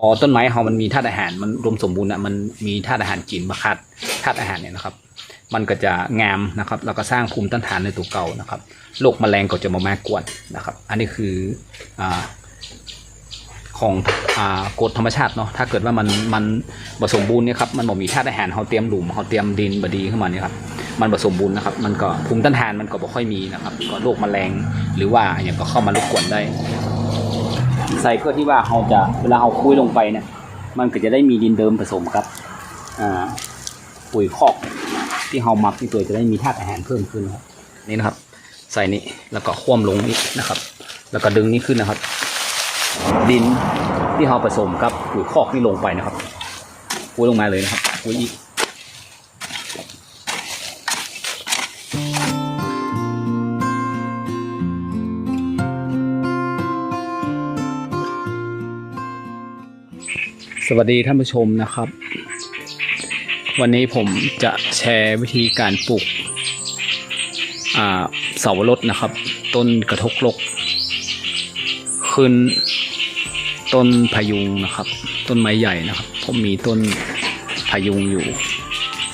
พอต้นไม้เขามันมีธาตุอาหารมันรวมสมบูรณ์อะมันมีธาตุอาหารกินมาขาดธาตุอาหารเนี่ยนะครับ มันก็จะงามนะครับแล้วก็สร้างภูมิต้านทานในตัวเก่านะครับโรคแมลงก็จะมามากวนนะครับ อันนี้คืออของอกฎธรรมชาติเนาะถ้าเกิดว่ามันมันผสมบูรณ์เนี่ยครับมันบ่มีธาตุอาหารเขาเตรียมหลุมเขาเตรียมดินบดีขึ้นมาเนี่ยครับมันผสมบูรณ์นะครับมันก็ภูมิต้านทานมันก็บ่ค่อยมีนะครับก็โรคแมลงหรือว่าอย่างก็เข้ามารบกวนได้ ใส่เพื่อที่ว่าเราจะเวลาเราคุยลงไปเนี่ยมันก็จะได้มีดินเดิมผสมครับอ่าปุ๋ยคอกที่เรามักที่ตัวจะได้มีธาตุอาหารเพิ่มขึ้นครับนี่นะครับ ใส่นี่แล้วก็คว่ำลงนี่นะครับ แล้วก็ดึงนี่ขึ้นนะครับ ดินที่เราผสมกับปุ๋ยคอกนี่ลงไปนะครับปุ๋ยลงมาเลยนะครับปุ๋ยอีก สวัสดีท่านผู้ชมนะครับ วันนี้ผมจะแชร์วิธีการปลูกเสาวรสนะครับ ต้นกระทกลก ขึ้นต้นพายุงนะครับ ต้นไม้ใหญ่นะครับ ผมมีต้นพายุงอยู่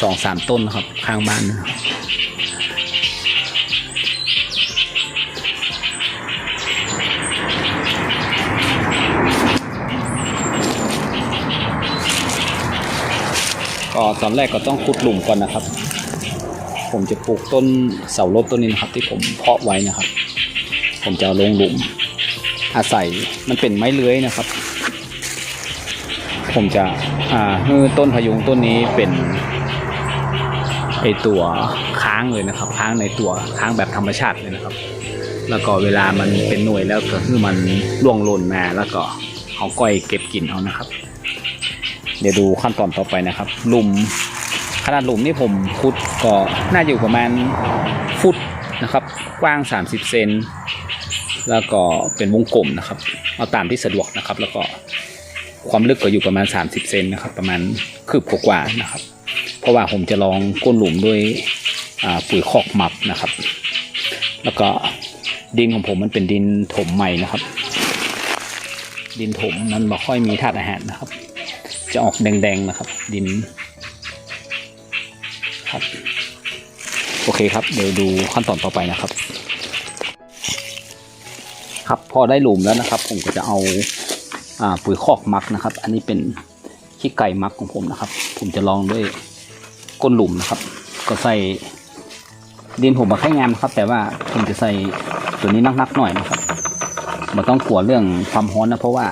สองสามต้นนะครับ ข้างบ้านนะครับ ตอนแรกก็ต้องขุดหลุมก่อนนะครับ ผมจะปลูกต้นเสารถต้นนี้นะครับ ที่ผมเพาะไว้นะครับ ผมจะลงหลุม อาศัยมันเป็นไม้เลื้อยนะครับ ผมจะอ่าให้ต้นพยุงต้นนี้เป็นไอตัวค้างเลยนะครับ ค้างในตัวค้างแบบธรรมชาติเลยนะครับ แล้วก็เวลามันเป็นหน่วยแล้วก็คือมันร่วงหล่นมาแล้วก็เอาก้อยเก็บกินเอานะครับ เดี๋ยวดูขั้นตอนต่อไปนะครับ หลุมขนาดหลุมนี่ผมขุดก็น่าอยู่ประมาณฟุตนะครับ กว้าง 30 เซนแล้วก็เป็นวงกลมนะครับ เอาตามที่สะดวกนะครับ แล้วก็ความลึกก็อยู่ประมาณ 30 เซนนะครับ ประมาณคืบกว่าๆนะครับ เพราะว่าผมจะลองก้นหลุมด้วยปุ๋ยคอกหมักนะครับ แล้วก็ดินของผมมันเป็นดินถมใหม่นะครับ ดินถมมันไม่ค่อยมีธาตุอาหารนะครับ จะออกแดงๆนะครับ ดินครับโอเคครับ เดี๋ยวดูขั้นตอนต่อไปนะครับ ครับพอได้หลุมแล้วนะครับ ผมก็จะเอาอ่าปุ๋ยคอกมักนะครับ อันนี้เป็นขี้ไก่มักของผมนะครับ ผมจะลองด้วยก้นหลุมนะครับ ก็ใส่ดินผมมาแค่งามนะครับ แต่ว่าผมจะใส่ตัวนี้นักๆหน่อยนะครับมันต้องกลัวเรื่องความร้อนนะเพราะว่า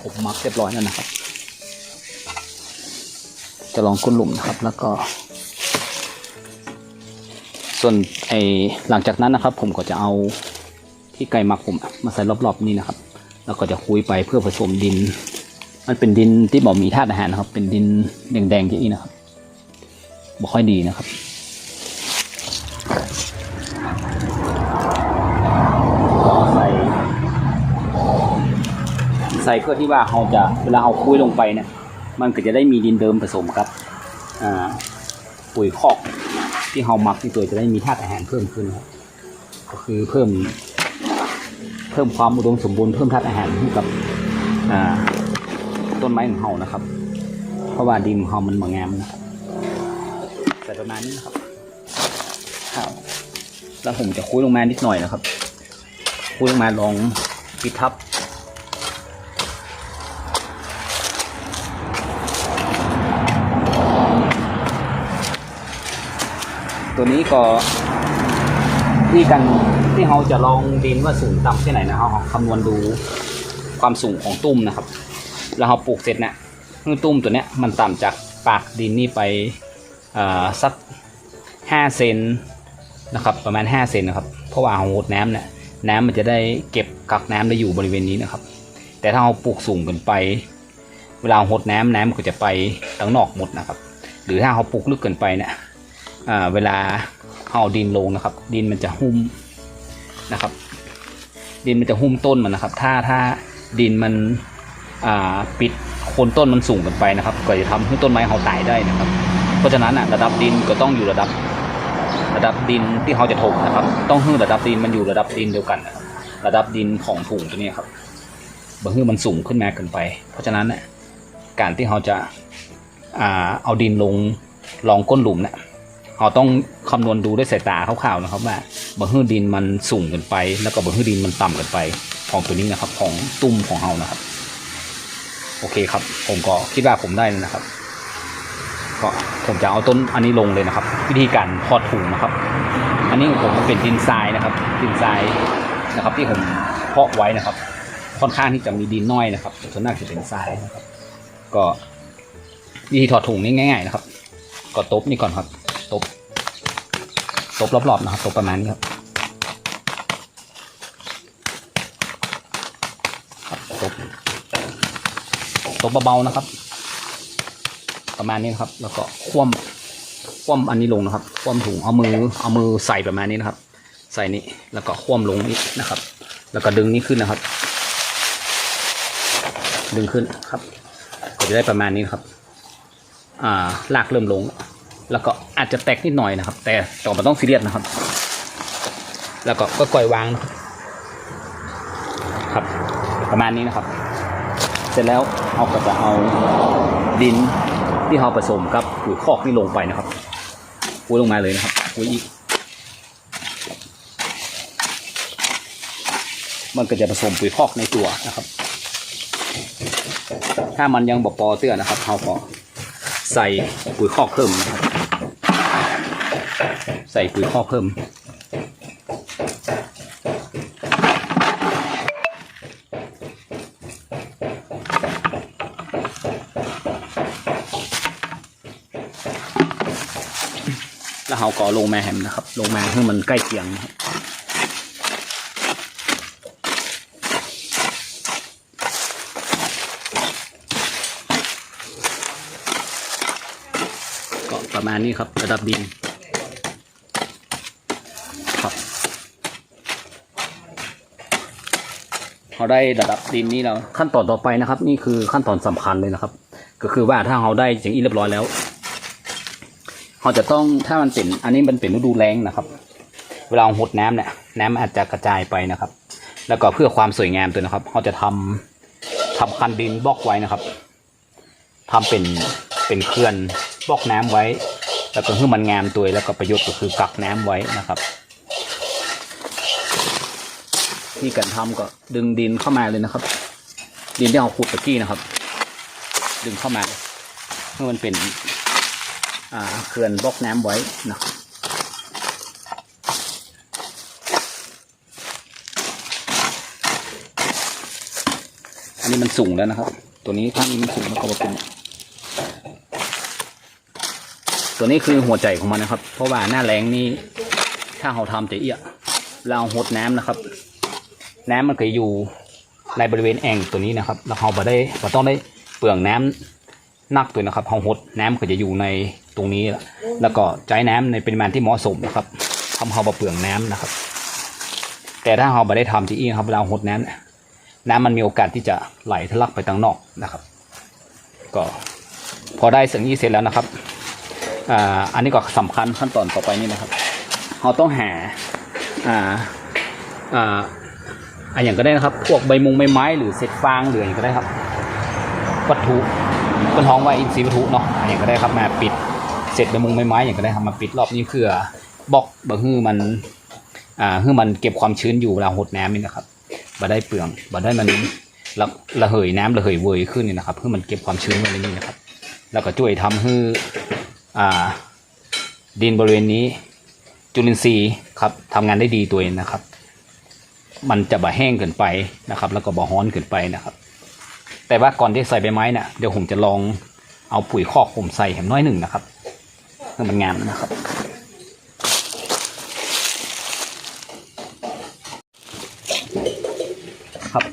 ผมมักเรียบร้อยแล้วนะครับ จะลองก้นหลุมนะครับ แล้วก็ ส่วนไอหลังจากนั้นนะครับ ผมก็จะเอาที่ไก่หมักผมมาใส่รอบๆนี่นะครับ แล้วก็จะคุยไปเพื่อผสมดิน มันเป็นดินที่บอกมีธาตุอาหารนะครับ เป็นดินแดงๆอย่างนี้นะครับบ่ค่อยดีนะครับใส่ใส่เพื่อที่ว่าเราจะเวลาเราคุยลงไปเนี่ย มันก็จะได้มีดินเดิมผสมกับปุ๋ยคอกที่เรามักที่ตัวจะได้มีธาตุอาหารเพิ่มขึ้นครับก็คือเพิ่มเพิ่มความอุดมสมบูรณ์เพิ่มธาตุอาหารให้กับต้นไม้ของเรานะครับ เพราะว่าดินเรามันบางงามนะครับแต่ประมาณนี้นะครับครับแล้วผมจะคุยลงมานิดหน่อยนะครับคุยลงมาลองปิดทับ ตัวนี้ก็ที่กันที่เราจะลองดินว่าสูงต่ำแค่ไหนนะเราคำนวณดูความสูงของตุ้มนะครับ แล้วเราปลูกเสร็จเนี่ยเมื่อตุ้มตัวเนี้ยมันต่ำจากปากดินนี่ไปสักห้าเซนนะครับประมาณห้าเซนนะครับเพราะว่าเราหดน้ำเนี่ยน้ำมันจะได้เก็บกักน้ำได้อยู่บริเวณนี้นะครับ แต่ถ้าเราปลูกสูงเกินไป เวลาหดน้ำน้ำมันก็จะไปทั้งนอกหมดนะครับ หรือถ้าเราปลูกลึกเกินไปเนี่ย เวลาเอาดินลงนะครับ ดินมันจะหุ้มนะครับ ดินมันจะหุ้มต้นมันนะครับ ถ้าถ้าดินมันปิดโคนต้นมันสูงเกินไปนะครับ ก็จะทำให้ต้นไม้เขาตายได้นะครับ เพราะฉะนั้นอะระดับดินก็ต้องอยู่ระดับ ระดับดินที่เขาจะถมนะครับ ต้องให้ระดับดินมันอยู่ระดับดินเดียวกันนะครับระดับดินของถุงตัวนี้ครับบางทีมันสูงขึ้นมาเกินไป เพราะฉะนั้นเนี่ยการที่เราจะอาเอาดินลงรองก้นหลุมเนี่ย เราต้องคำนวณดูด้วยสายตาคร่าวๆนะครับ ว่าบางทีดินมันสูงเกินไป แล้วก็บางทีดินมันต่ำเกินไป ของตัวนี้นะครับ ของตุ้มของเรานะครับ โอเคครับ ผมก็คิดว่าผมได้แล้วนะครับก็ผมจะเอาต้นอันนี้ลงเลยนะครับ วิธีการทอดถุงนะครับ อันนี้ของผมเป็นดินทรายนะครับ ดินทรายนะครับ ที่ผมเพาะไว้นะครับ ค่อนข้างที่จะมีดินน้อยนะครับส่วนมากจะเป็นทรายนะครับ ก็วิธีถอดถุงนี่ง่าย ๆ นะครับ ก็ตบนี่ก่อนครับ ตบตบรอบๆนะครับตบประมาณนี้ครับตบตบเบาๆนะครับ ประมาณนี้นครับ แล้วก็คว่ำคว่ำอันนี้ลงนะครับ คว่ำถุงเอามือเอามือใส่ประมาณนี้นะครับ ใส่นี่แล้วก็คว่ำลงนี้นะครับ แล้วก็ดึงนี้ขึ้นนะครับ ดึงขึ้นครับ ก็จะได้ประมาณนี้นครับ อ่าลากเริ่มลงแล้ว แล้วก็อาจจะแตกนิดหน่อยนะครับ แต่ต่อมาต้องซีเรียสนะครับ แล้วก็ก็ก่อยวางครับครับ ประมาณนี้นะครับ เสร็จแล้วเราก็จะเอาดินที่เราผสมกับปุ๋ยคอกนี่ลงไปนะครับปุ๋ยลงมาเลยนะครับปุ๋ยอีกมันก็จะผสมปุ๋ยคอกในตัวนะครับ ถ้ามันยังบอปอเตื้อนะครับเราก็ใส่ปุ๋ยคอกเพิ่มนะครับ ใส่ปุ๋ยคอกเพิ่ม แล้วเราก็ลงแมาแฮมนะครับ ลงแมาให้มันใกล้เคียงครับก็ประมาณนี้ครับระดับดินครับ เราได้ระดับดินนี้แล้วขั้นตอนต่อไปนะครับ นี่คือขั้นตอนสำคัญเลยนะครับ ก็คือว่าถ้าเราได้อย่างนี้เรียบร้อยแล้วเราจะต้องถ้ามันเป็นอันนี้มันเป็นฤดูแล้งนะครับ เวลาหดน้ำเนี่ยน้ำอาจจะกระจายไปนะครับ แล้วก็เพื่อความสวยงามตัวนะครับเราจะทำทำคันดินบล็อกไว้นะครับทำเป็นเป็นเขื่อนบล็อกน้ำไว้ แล้วก็เพื่อมันงามตัวแล้วก็ประโยชน์ก็คือกักน้ำไว้นะครับ ที่การทำก็ดึงดินเข้ามาเลยนะครับ ดินที่เราขุดตะกี้นะครับ ดึงเข้ามาเพื่อมันเป็นอ่าเขื่อนบล็อกน้ำไว้นะครับอันนี้มันสูงแล้วนะครับ ตัวนี้ข้างนี้มันสูงแล้วก็เป็นตัวนี้คือหัวใจของมันนะครับ เพราะว่าหน้าแรงนี่ถ้าเราทำจะเอี้ยเราหดน้ำนะครับ น้ำมันเคยอยู่ในบริเวณแอ่งตัวนี้นะครับแล้วเราบ่ได้เราต้องได้เปลืองน้ำนักตัวนะครับเฮาหดน้ำก็จะอยู่ในตรงนี้ แล้วแล้วก็ใช้น้ำในปริมาณที่เหมาะสมนะครับทำเฮาบ่เปลืองน้ำนะครับ แต่ถ้าเฮาบ่ได้ทำที่อีครับเวลาหดน้ำน้ำมันมีโอกาสที่จะไหลทะลักไปทางนอกนะครับ ก็พอได้สิ่งนี้เสร็จแล้วนะครับอ่าอันนี้ก็สำคัญขั้นตอนต่อไปนี่นะครับ เราต้องหาอ่าอ่า อันอย่างก็ได้นะครับ พวกใบมุงใบไม้หรือเศษฟางหรืออย่างก็ได้ครับ วัตถุเป็นท้องไว้อินทรีย์วัตถุเนาะอันอย่างก็ได้ครับมาปิดเสร็จใบมุงใบไม้อย่างก็ได้ครับมาปิดรอบนี้เพื่อบล็อกบะฮื้อมันอ่าฮื้อมันเก็บความชื้นอยู่เวลาหดน้ำนี่นะครับบ่ได้เปลืองบ่ได้มันระระเหยน้ำระเหยเวยขึ้นนี่นะครับเพื่อมันเก็บความชื้นไว้ในนี้นะครับ แล้วก็ช่วยทำให้อ่า ดินบริเวณนี้จุลินทรีย์ครับทำงานได้ดีตัวเองนะครับ มันจะบ่แห้งเกินไปนะครับ แล้วก็บ่ฮ้อนเกินไปนะครับ แต่ว่าก่อนที่ใส่ใบไม้เนี่ยเดี๋ยวผมจะลองเอาปุ๋ยคอกผมใส่แหมน้อยหนึ่งนะครับเพื่อมันงามนะครับ ครับ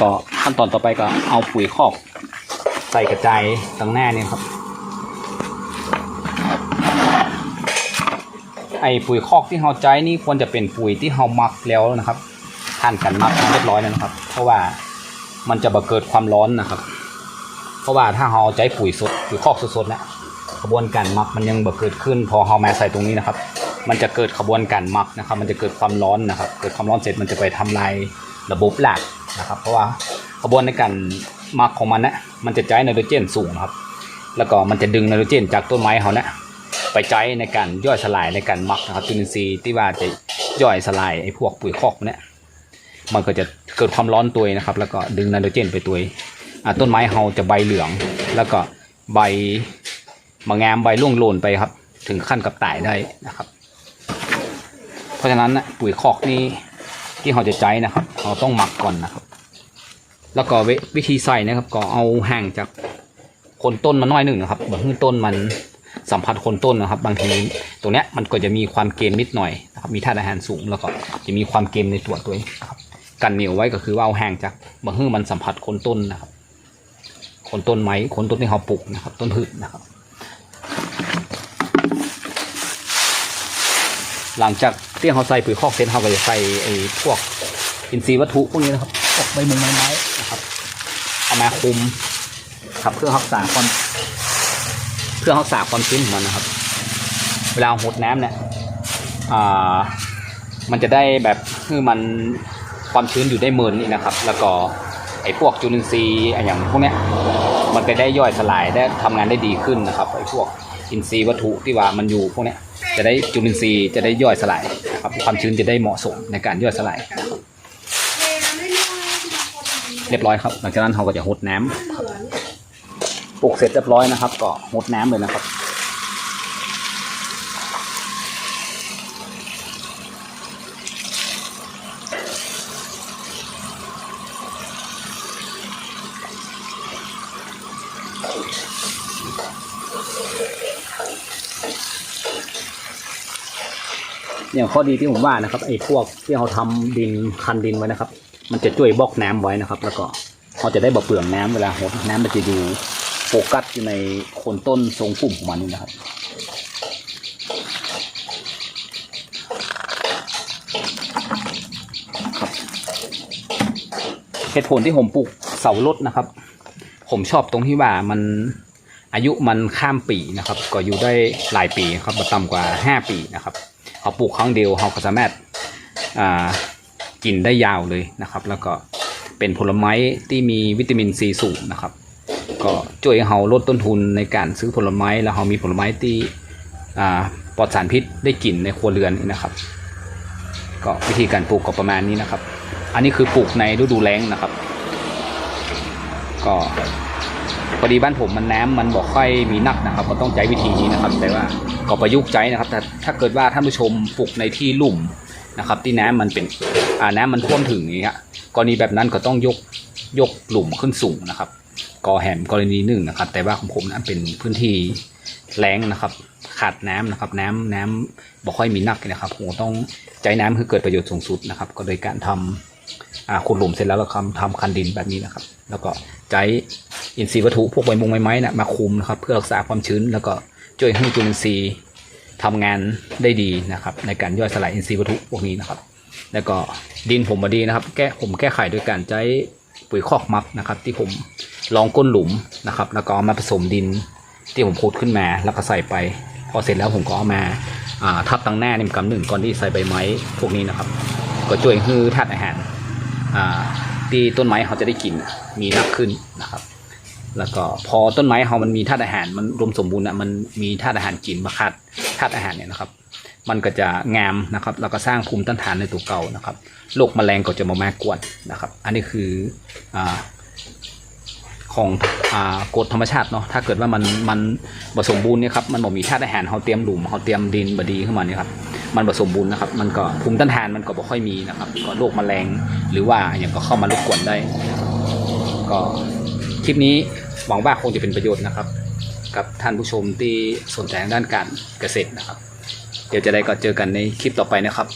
ก็ขั้นตอนต่อไปก็เอาปุ๋ยคอกใส่กระจายตรงหน้านี่ครับ ไอปุ๋ยคอกที่เราใช้นี่ควรจะเป็นปุ๋ยที่เรามักแล้วนะครับผ่านการมักเรียบร้อยแล้วนะครับ เพราะว่ามันจะบ่เกิดความร้อนนะครับ เพราะว่าถ้าเราใช้ปุ๋ยสดปุ๋ยคอกสดๆนะกระบวนการมักมันยังบ่เกิดขึ้น พอเรามาใส่ตรงนี้นะครับ มันจะเกิดกระบวนการมักนะครับ มันจะเกิดความร้อนนะครับ เกิดความร้อนเสร็จมันจะไปทำลายระบบหลักนะครับ เพราะว่ากระบวนในการมักของมันนะมันจะใช้ไนโตรเจนสูงนะครับ แล้วก็มันจะดึงไนโตรเจนจากต้นไม้เขานะ ไปใช้ในการย่อยสลายในการหมักนะครับจุลินทรีย์ที่ว่าจะย่อยสลายไอ้พวกปุ๋ยคอกเนี่ยมันก็จะเกิดความร้อนตัวนะครับ แล้วก็ดึงไนโตรเจนไปตัวอ่าต้นไม้เขาจะใบเหลือง แล้วก็ใบมางามใบร่วงโลนไปครับ ถึงขั้นกับตายได้นะครับ เพราะฉะนั้นนะปุ๋ยคอกนี่ที่เราจะใช้นะครับเราต้องหมักก่อนนะครับ แล้วก็วิธีใส่นะครับ ก็เอาห่างจากคนต้นมาหน่อยหนึ่งนะครับเหมือนต้นมัน สัมผัสโคนต้นนะครับ บางทีตรงเนี้ยมันก็จะมีความเกมนิดหน่อยนะครับมีธาตุอาหารสูงแล้วก็จะมีความเกมในตัวตัวเองครับกันเหนียวไว้ก็คือว่าเอาห่างจากบางทีมันสัมผัสโคนต้นนะครับโคนต้นไม้โคนต้นที่เราปลูกนะครับ ต้นพืชนะครับหลังจากที่เขาใส่ปุ๋ยคอกเสร็จเขาก็จะใส่ไอ้พวกอินทรีย์วัตถุพวกนี้นะครับพวกใบมุงใบไม้นะครับเอามาคุมครับเพื่อรักษาความ เพื่อรักษาความชื้นของมันนะครับ เวลาหดน้ำเนี่ยอ่ามันจะได้แบบคือมันความชื้นอยู่ได้เมินนี่นะครับ แล้วก็ไอ้พวกจุลินทรีย์ไอ้อย่างพวกเนี้ยมันจะได้ย่อยสลายได้ทำงานได้ดีขึ้นนะครับไอ้พวกอินทรีย์วัตถุที่ว่ามันอยู่พวกเนี้ยจะได้จุลินทรีย์จะได้ย่อยสลายนะครับความชื้นจะได้เหมาะสมในการย่อยสลายเรียบร้อยครับ หลังจากนั้นเราก็จะหดน้ำครับ ปลูกเสร็จเรียบร้อยนะครับ ก็หดน้ำเลยนะครับอย่างข้อดีที่ผมว่านะครับไอ้พวกที่เขาทำดินคันดินไว้นะครับ มันจะช่วยบล็อกน้ำไว้นะครับ แล้วก็เขาจะได้บ่เปลืองน้ำเวลาหดน้ำมันจะอยู่ ฟกัสอยู่ในโคนต้นทรงปุ่มของมันนี่นะครับ เหตุผลที่ผมปลูกเสารถนะครับ ผมชอบตรงที่ว่ามันอายุมันข้ามปีนะครับ ก็อยู่ได้หลายปีครับต่ำกว่า 5 ปีนะครับเขาปลูกครั้งเดียวเขาก็สามารถอ่ากินได้ยาวเลยนะครับ แล้วก็เป็นผลไม้ที่มีวิตามินซีสูงนะครับ ก็ช่วยเราลดต้นทุนในการซื้อผลไม้แล้วเรามีผลไม้ที่ปลอดสารพิษได้กินในครัวเรือนนี่นะครับ ก็วิธีการปลูกก็ประมาณนี้นะครับ อันนี้คือปลูกในฤดูแล้งนะครับ ก็พอดีบ้านผมมันน้ำมันบอกค่อยมีนักนะครับ ก็ต้องใช้วิธีนี้นะครับ แต่ว่าก็ประยุกต์ใช้นะครับแต่ถ้าเกิดว่าท่านผู้ชมปลูกในที่ลุ่มนะครับ ที่น้ำมันเป็นอ่าน้ำมันท่วมถึงอย่างเงี้ยกรณีแบบนั้นก็ต้องยกยกหลุมขึ้นสูงนะครับ ก็แหมกรณีหนึ่งนะครับ แต่ว่าของผมนั้นเป็นพื้นที่แล้งนะครับ ขาดน้ำนะครับ น้ำน้ำบอกค่อยมีนักนะครับผมต้องใช้น้ำคือเกิดประโยชน์สูงสุดนะครับ ก็โดยการทำอ่าขุดหลุมเสร็จแล้วเราทำทำคันดินแบบนี้นะครับ แล้วก็ใช้อินทรีย์วัตถุพวกใบมงใบไม้นะมาคุมนะครับ เพื่อรักษาความชื้น แล้วก็ช่วยให้จุลินทรีย์ทำงานได้ดีนะครับ ในการย่อยสลายอินทรีย์วัตถุพวกนี้นะครับ แล้วก็ดินผมมาดีนะครับ แก้ผมแก้ไขโดยการใช้ ปุ๋ยคอกมักนะครับ ที่ผมลองก้นหลุมนะครับ แล้วก็มาผสมดินที่ผมพูดขึ้นมา แล้วก็ใส่ไป พอเสร็จแล้วผมก็เอามาทับตั้งหน้านิ่มกำหนึ่งก่อนที่ใส่ใบไม้พวกนี้นะครับ ก็ช่วยให้ธาตุอาหารที่ต้นไม้เขาจะได้กินมีมากขึ้นนะครับ แล้วก็พอต้นไม้เขามันมีธาตุอาหารมันรวมสมบูรณ์อะมันมีธาตุอาหารกินมาคัดธาตุอาหารเนี่ยนะครับ มันก็จะงามนะครับแล้วก็สร้างภูมิต้านทานในตัวเก่านะครับโรคแมลงก็จะมามากวนนะครับ อันนี้คืออของอกฎธรรมชาติเนาะถ้าเกิดว่ามันมันผสมบูรณ์เนี่ยครับมันบอกมีธาตุอาหารเขาเตรียมหลุมเขาเตรียมดินบดีขึ้นมาเนี่ยครับมันผสมบูรณ์นะครับมันก็ภูมิต้านทานมันก็บ่ค่อยมีนะครับก็โรคแมลงหรือว่าอย่างก็เข้ามารบกวนได้ ก็คลิปนี้หวังว่าคงจะเป็นประโยชน์นะครับ กับท่านผู้ชมที่สนใจด้านการเกษตรนะครับ เดี๋ยวจะได้ก็เจอกันในคลิปต่อไปนะครับ